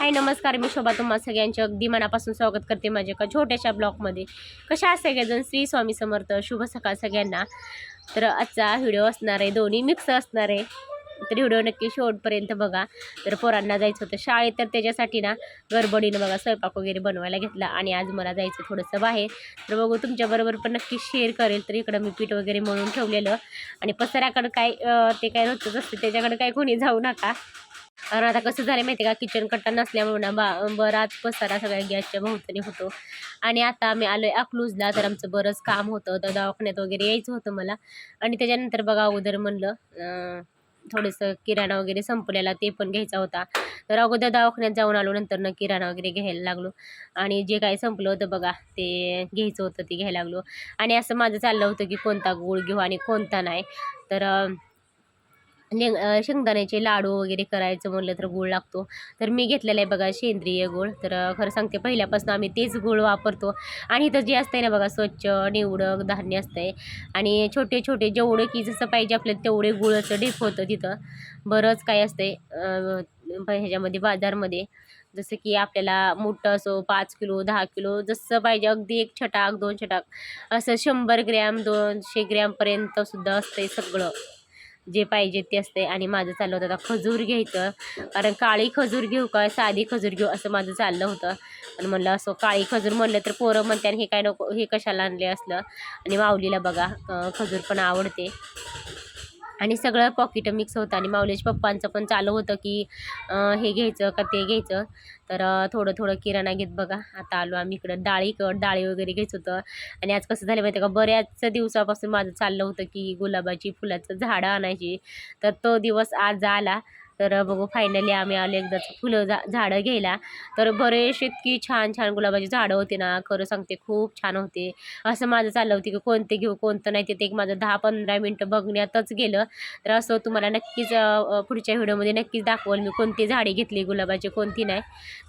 हाय नमस्कार. मी शोभा तुम्हा सगळ्यांचे अगदी मनापासून स्वागत करते माझ्या एका छोट्याशा ब्लॉगमध्ये. कशा सगळेजण? श्री स्वामी समर्थ. शुभ सकाळ सगळ्यांना. तर आजचा व्हिडिओ असणार आहे दोन्ही मिक्स असणार आहे. तर व्हिडिओ नक्की शेवटपर्यंत बघा. तर पोरांना जायचं होतं शाळेत तर त्याच्यासाठी ना गडबडीनं बघा स्वयंपाक वगैरे बनवायला घेतला आणि आज मला जायचं थोडंसं बाहेर. तर बघू तुमच्याबरोबर पण नक्की शेअर करेल. तर इकडं मी पीठ वगैरे म्हणून ठेवलेलं. आणि पसऱ्याकडं काय ते काय रोजच असतं त्याच्याकडं काय कोणी जाऊ नका. कारण आता कसं झालं माहिती आहे का? किचन कट्टा नसल्यामुळे ना बा बराच पसारा सगळ्या गॅसच्या भोवतणी होतो. आणि आता आम्ही आलो आहे अकलूजला तर आमचं बरंच काम होतं. तर दवाखान्यात वगैरे यायचं होतं मला. आणि त्याच्यानंतर बघा अगोदर म्हणलं थोडंसं किराणा वगैरे संपलेला ते पण घ्यायचा होता. तर अगोदर दवाखान्यात जाऊन आलो नंतर न किराणा वगैरे घ्यायला लागलो. आणि जे काही संपलं होतं बघा ते घ्यायचं होतं ते घ्यायला लागलो. आणि असं माझं चाललं होतं की कोणता गुळ घेऊ आणि कोणता नाही. तर म्हणजे, अं, शेंगदाण्याचे लाडू वगैरे करायचं म्हणलं तर गूळ लागतो. तर मी घेतलेला आहे बघा सेंद्रिय गूळ. तर खरं सांगते पहिल्यापासून आम्ही तेच गूळ वापरतो. आणि इथं जे असतंय ना बघा स्वच्छ निवडक धान्य असतंय. आणि छोटे छोटे जेवढे की जसं पाहिजे आपल्याला तेवढे गुळाचं ढेप होतं तिथं. बरंच काय असतंय ह्याच्यामध्ये बाजारमध्ये. जसं की आपल्याला मोठं असो पाच किलो दहा किलो जसं पाहिजे अगदी एक छटाक दोन छटाक. असं शंभर ग्रॅम दोनशे ग्रॅमपर्यंत सुद्धा असतंय सगळं. जे पाहिजे ते असते आणि माझं चाललं होतं आता खजूर घ्यायचं. कारण काळी खजूर घेऊ का साधी खजूर घेऊ असं माझं चाललं होतं. आणि म्हणलं असं काळी खजूर म्हणलं तर पोरं म्हणते आणि हे काय नको हे कशाला आणले असलं. आणि माऊलीला बघा खजूर पण आवडते. आणि सगळं पॉकेट मिक्स होतं आणि माऊलेश पप्पांचं पण चालू होतं की हे घ्यायचं का ते घ्यायचं. तर थोडं थोडं किराणा घेत बघा. आता आलो आम्ही इकडं डाळीकड डाळी वगैरे घ्यायचं होतं. आणि आज कसं झालं माहिती आहे का बऱ्याच दिवसापासून माझं चाललं होतं की गुलाबाची फुलाचं झाडं आणायची. तर तो दिवस आज आला. तर बघू फायनली आम्ही आलो एकदाच फुलं झा झाडं घ्यायला. तर बरेचसे इतकी छान छान गुलाबाची झाडं होती ना खरं सांगते खूप छान होते. असं माझं चाललं होतं की कोणते घेऊ कोणतं नाही ते एक माझं दहा पंधरा मिनटं बघण्यातच गेलं. तर असं तुम्हाला नक्कीच पुढच्या व्हिडिओमध्ये नक्कीच दाखवल मी कोणती झाडे घेतली गुलाबाची कोणती नाही.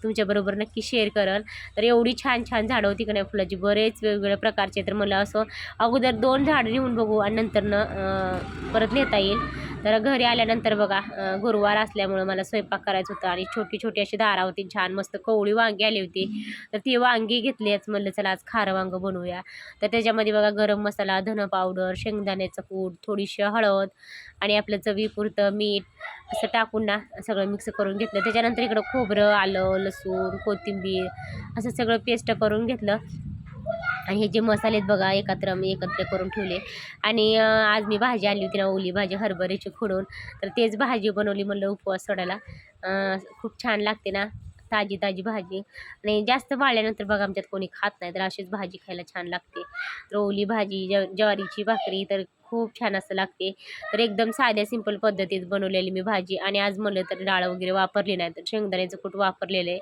तुमच्याबरोबर नक्की शेअर करल. तर एवढी छान छान झाडं होती का नाही फुलाची बरेच वेगवेगळ्या प्रकारचे. तर मला असं अगोदर दोन झाडं नेऊन बघू आणि नंतरनं परत नेता येईल. तर घरी आल्यानंतर बघा गुरुवार असल्यामुळं मला स्वयंपाक करायचा होता आणि छोटी छोटी अशी दारा होती छान मस्त कवळी वांगी आली होती. तर ती वांगी घेतली घेतलीच म्हणलं चला आज खारं वांगं बनवूया. तर त्याच्यामध्ये बघा गरम मसाला धन पावडर शेंगदाण्याचं कूट थोडीशी हळद आणि आपलं चवीपुरतं मीठ असं टाकून ना सगळं मिक्स करून घेतलं. त्याच्यानंतर इकडं खोबरं आलं लसूण कोथिंबीर असं सगळं पेस्ट करून घेतलं. आणि हे जे मसाले आहेत बघा एकत्र मी एकत्र करून ठेवले. आणि आज मी भाजी आणली होती ना ओली भाजी हरभऱ्याची खोडून तर तेच भाजी बनवली म्हणलं उपवास सोडायला. खूप छान लागते ना ताजी ताजी भाजी. आणि जास्त वाळल्यानंतर बघा आमच्यात कोणी खात नाही तर अशीच भाजी खायला छान लागते. तर ओली भाजी ज ज्वारीची भाकरी तर खूप छान असं लागते. तर एकदम साध्या सिंपल पद्धतीत बनवलेली मी भाजी. आणि आज म्हणलं तर डाळ वगैरे वापरली नाही तर शेंगदाण्याचं कूट वापरलेलं आहे.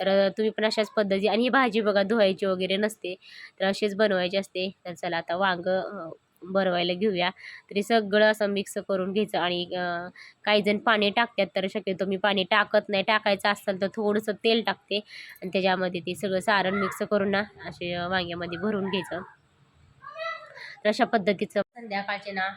तर तुम्ही पण अशाच पद्धती आणि ही भाजी बघा धुवायची वगैरे नसते तर अशीच बनवायची असते. तर चला आता वांगं भरवायला घेऊया. तरी सगळं असं मिक्स करून घ्यायचं आणि काही जण पाणी टाकतात तर शक्यतो मी पाणी टाकत नाही. टाकायचं असेल तर थोडंसं तेल टाकते आणि त्याच्यामध्ये ते सगळं सारण मिक्स करून ना असे वांग्यामध्ये भरून घ्यायचं. तर अशा पद्धतीचं संध्याकाळचे ना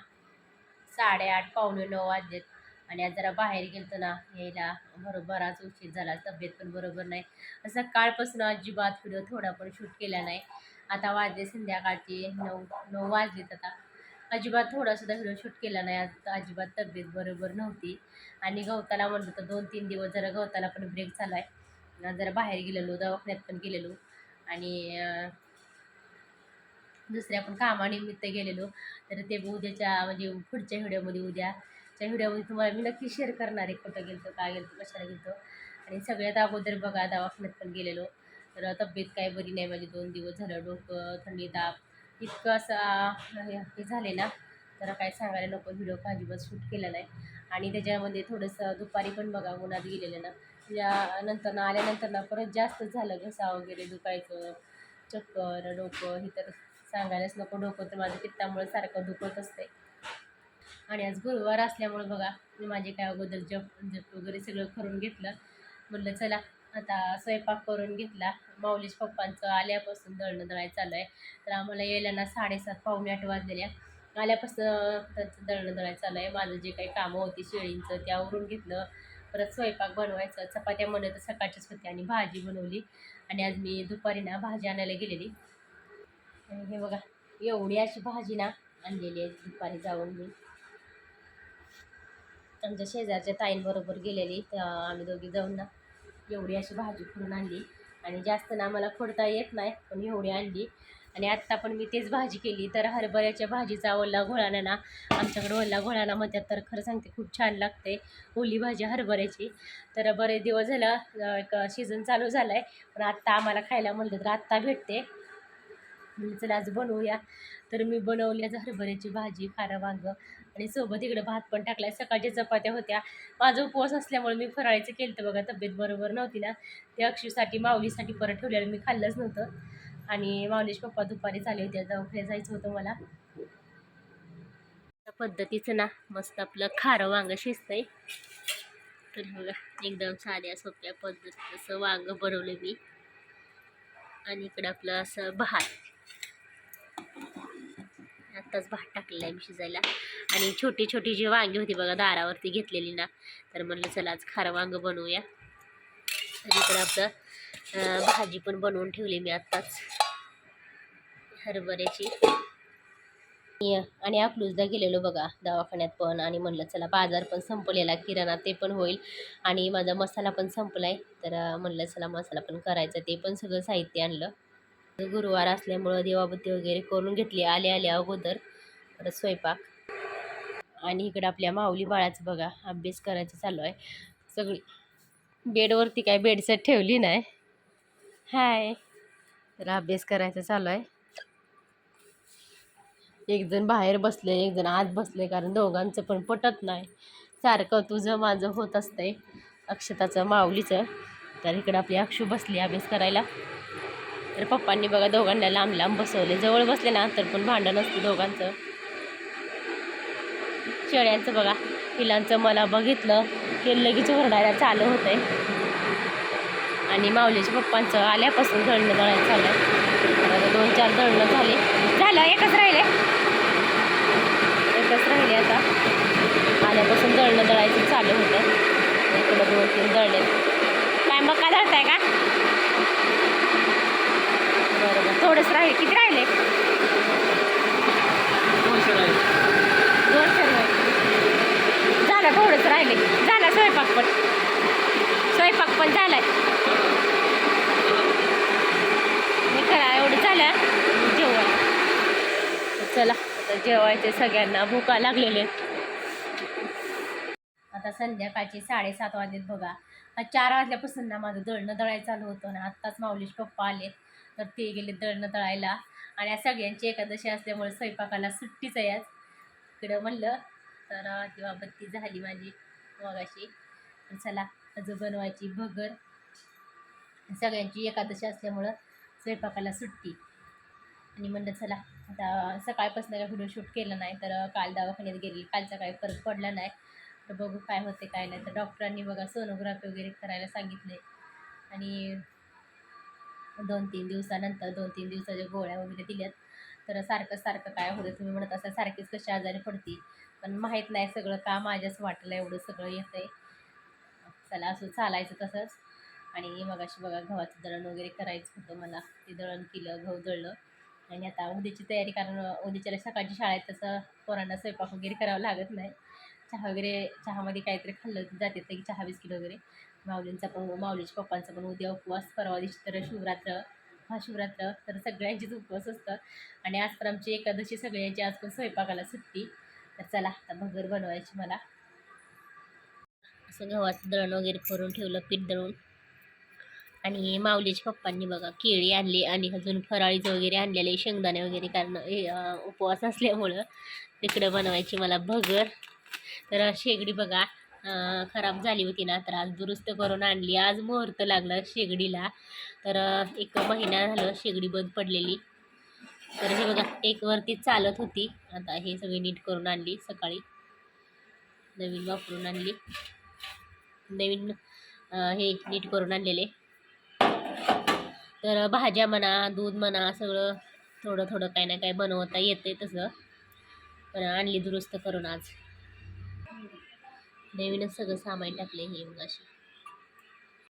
साडेआठ पावणे नऊ वाजलेत. आणि आज जरा बाहेर गेलतो ना यायला. बरोबर बराच उशीर झाला तब्येत पण बरोबर नाही. सकाळपासून काळपासून अजिबात व्हिडिओ थोडा पण शूट केला नाही. आता वाजले संध्याकाळचे नऊ नऊ वाजलेत आता. अजिबात थोडासुद्धा व्हिडिओ शूट केला नाही. आज अजिबात तब्येत बरोबर नव्हती. आणि गवताला म्हणलं तर दोन तीन दिवस जरा गवताला पण ब्रेक झाला आहे जरा बाहेर गेलेलो दवाखान्यात पण गेलेलो. आणि दुसऱ्या पण कामानिमित्त गेलेलो. तर ते उद्याच्या म्हणजे पुढच्या व्हिडिओमध्ये त्या व्हिडिओमध्ये तुम्हाला मी नक्की शेअर करणार आहे कुठं गेलतो काय गेलतो कशाला गेलतो. आणि सगळ्यात अगोदर बघा दवाखान्यात पण गेलेलो. तर तब्येत काय बरी नाही माझी दोन दिवस झालं डोकं थंडी ताप. इतकं असं हे हे झाले ना. तर काय सांगायला नको व्हिडिओ अजिबात शूट केला नाही. आणि त्याच्यामध्ये थोडंसं दुपारी पण बघा उन्हात गेलेलं ना. या नंतर ना आल्यानंतर ना परत जास्त झालं घसा वगैरे दुखायचं चक्कर डोकं हे तर सांगायलाच नको. डोकं तर माझं पित्तामुळे सारखं दुखत असते आणि आज गुरुवार असल्यामुळे बघा मी माझे काय अगोदर जप जप वगैरे सगळं करून घेतलं. म्हटलं चला आता स्वयंपाक करून घेतला. माऊलीश पप्पांचं आल्यापासून दळणं दळायचं चालू आहे. तर आम्हाला यायला ना साडेसात पावणे आठ वाजलेल्या आल्यापासून त्यांचं दळणं दळायचं चालू आहे. माझं जे काही कामं होती शेळींचं ते आवरून घेतलं. परत स्वयंपाक बनवायचं. चपात्या म्हणत सकाळच्याच सकाळचीच होती आणि भाजी बनवली. आणि आज मी दुपारी ना भाजी आणायला गेलेली. हे बघा एवढी अशी भाजी ना आणलेली आहे दुपारी जाऊन मी. आमच्या शेजारच्या ताईंबरोबर गेलेली. तर आम्ही दोघी जाऊन ना एवढी अशी भाजी करून आणली. आणि जास्त ना आम्हाला खोडता येत नाही पण एवढी आणली. आणि आत्ता पण मी तेच भाजी केली. तर हरभऱ्याच्या भाजीचा ओला घोळाना ना आमच्याकडे ओला घोळाना म्हणतात. तर खरं सांगते खूप छान लागते ओली भाजी हरभऱ्याची. तर बरेच दिवस झालं एक सीझन चालू झाला आहे पण आत्ता आम्हाला खायला म्हणलं तर आत्ता भेटते. चला आज बनवूया. तर मी बनवल्या हरभऱ्याची भाजी खारं वांग आणि सोबत इकडे भात पण टाकलाय. सकाळच्या चपात्या होत्या. माझा उपवास असल्यामुळे मी फराळीचं केलं तर बघा तब्येत बरोबर नव्हती ना. ते अक्षूसाठी माऊलीसाठी परत ठेवलेलं मी खाल्लंच नव्हतं. आणि माऊलीचे पप्पा दुपारी चालले होते दवाखान्यात जायचं होतं मला. त्या पद्धतीचं ना मस्त आपलं खारं वांगं शिजतंय. तर बघा एकदम साध्या सोप्या पद्धतीचं वांग बनवलं मी. आणि इकडं आपलं असं भात. आत्ताच भात टाकलेला आहे मी शिजायला. आणि छोटी छोटी जी वांगी होती बघा दारावरती घेतलेली ना तर म्हणलं चला आज खारं वांग बनवूया. आणि इकडं आपलं भाजी पण बनवून ठेवली मी आत्ताच. हरभऱ्याची. आणि- आणि गेलेलो बघा दवाखान्यात पण. आणि म्हणलं चला बाजार पण संपलेला किराणा ते पण होईल. आणि माझा मसाला पण संपला आहे तर म्हणलं चला मसाला पण करायचा ते पण सगळं साहित्य आणलं. गुरुवार असल्यामुळं देवाबत्ती वगैरे करून घेतली आले आले अगोदर. परत स्वयंपाक. आणि इकडं आपल्या माऊली बाळाचं बघा अभ्यास करायचं चालू आहे. सगळी बेडवरती काय बेडसेट ठेवली नाही. हाय. तर अभ्यास करायचा चालू आहे. एक जण बाहेर बसले एक जण आत बसले कारण दोघांचं पण पटत नाही. सारखं तुझं माझं होत असतंय अक्षताचं माऊलीचं. तर इकडं आपली अक्षू बसली अभ्यास करायला. तर पप्पांनी बघा दोघांना लांब लांब बसवले. जवळ बसले ना तर पण भांडण असतं दोघांचं. शेळ्यांचं बघा पिलांचं मला बघितलं की लगेच ओरडायला चालू होतंय. आणि माऊलीच्या पप्पांचं आल्यापासून दळणं दळायला चालू आहे तर आता दोन चार दळणं झाले. झालं एकच राहिले. एकच राहिले आता. आल्यापासून दळणं दळायचं चालू होतं इकडं दोन तीन दळले. काय मग का दळताय का? बरोबर. थोडंच राहिले. किती राहिले? दोन सर्व झालं थोडंच राहिले. झाला स्वयंपाक पण. स्वयंपाक पण झालाय. मी करा एवढं झालं. जेवण. चला आता जेवायचे. सगळ्यांना भुका लागलेले आता संध्याकाळचे साडेसात वाजलेत बघा. चार वाजल्यापासून ना माझं दळणं दळायला चालू होतं ना आत्ताच माऊलीश पप्पा आले तर ते गेले दळणं दळायला. आणि या सगळ्यांची एकादशी असल्यामुळे स्वयंपाकाला सुट्टीच आहे आज. इकडं म्हणलं तर दिवाबत्ती झाली माझी मगाशी. चला अजून बनवायची भगर. सगळ्यांची एकादशी असल्यामुळं स्वयंपाकाला सुट्टी. आणि म्हणलं चला आता सकाळपासून काय व्हिडिओ शूट केलं नाही तर काल दवाखान्यात गेली. कालचा काही फरक पडला नाही. तर बघू काय होते काय नाही. तर डॉक्टरांनी बघा सोनोग्राफी वगैरे करायला सांगितले. आणि दोन तीन दिवसानंतर दोन तीन दिवसाच्या गोळ्या वगैरे दिल्यात. तर सारखं सारखं काय होतं तुम्ही म्हणत असा सारखीच कशी आजारी पडती. पण माहीत नाही सगळं का माझ्याच वाटलं एवढं सगळं येतं आहे चला असं चालायचं तसंच. आणि मग अशी बघा गव्हाचं दळण वगैरे करायचं होतं मला. ते दळण केलं गहू दळलं. आणि आता उद्याची तयारी कारण उद्याच्याला सकाळची शाळेत तसं पोरांना स्वयंपाक वगैरे करावं लागत नाही. चहा वगैरे चहामध्ये काहीतरी खाल्लं जाते की चहा बिस्किट वगैरे. माऊलींचा पण माऊलीच्या पप्पांचा पण उद्या उपवास परवा दिवशी तर शिवरात्र महाशिवरात्र तर सगळ्यांचीच उपवास असतं आणि आज तर आमची एकादशी सगळ्यांची आज पण स्वयंपाकाला सुट्टी. तर चला आता भगर बनवायची मला. असं गव्हाचं दळण वगैरे करून ठेवलं पीठ दळून. आणि माऊलीच्या पप्पांनी बघा केळी आणली आणि अजून फराळीचं वगैरे आणलेले शेंगदाणे वगैरे कारण उपवास असल्यामुळं तिकडं बनवायची मला भगर. तर शेगडी बघा खराब झाली होती ना तर आज दुरुस्त करून आणली. आज मुहूर्त लागला शेगडीला. तर एक महिना झालं शेगडी बंद पडलेली. तर हे बघा एक वरती चालत होती. आता हे सगळी नीट करून आणली सकाळी. नवीन वापरून आणली. नवीन हे नीट करून आणलेले. तर भाज्या म्हणा दूध म्हणा सगळं थोडं थोडं काही ना काही बनवता येते तसं. पण आणली दुरुस्त करून आज. नवीनच सगळं सामान टाकले हे मग अशी